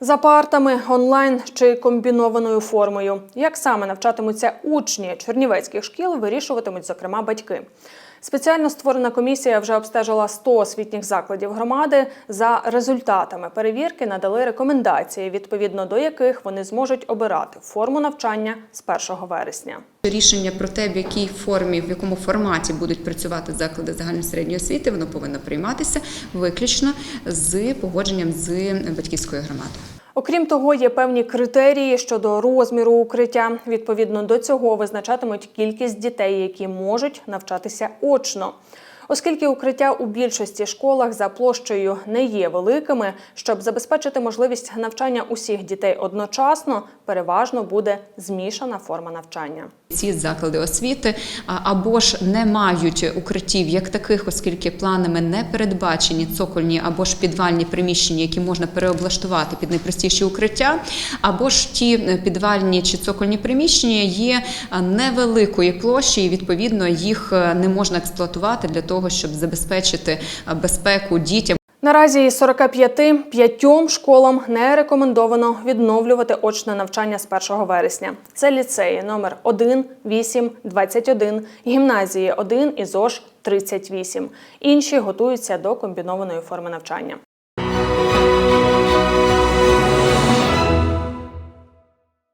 За партами онлайн чи комбінованою формою. Як саме навчатимуться учні чернівецьких шкіл, вирішуватимуть, зокрема, батьки. Спеціально створена комісія вже обстежила 100 освітніх закладів громади. За результатами перевірки надали рекомендації, відповідно до яких вони зможуть обирати форму навчання з 1 вересня. Рішення про те, в якій формі, в якому форматі будуть працювати заклади загальної середньої освіти, воно повинно прийматися виключно з погодженням з батьківською громадою. Окрім того, є певні критерії щодо розміру укриття. Відповідно до цього визначатимуть кількість дітей, які можуть навчатися очно. Оскільки укриття у більшості школах за площею не є великими, щоб забезпечити можливість навчання усіх дітей одночасно, переважно буде змішана форма навчання. Ці заклади освіти або ж не мають укриттів як таких, оскільки планами не передбачені цокольні або ж підвальні приміщення, які можна переоблаштувати під найпростіші укриття, або ж ті е, підвальні чи цокольні приміщення є невеликої площі, і відповідно їх е, не можна експлуатувати для того, щоб забезпечити безпеку дітям. Наразі із 45 п'ятьом школам не рекомендовано відновлювати очне навчання з 1 вересня. Це ліцеї номер 1, 8, 21, гімназії 1 і ЗОЖ 38. Інші готуються до комбінованої форми навчання.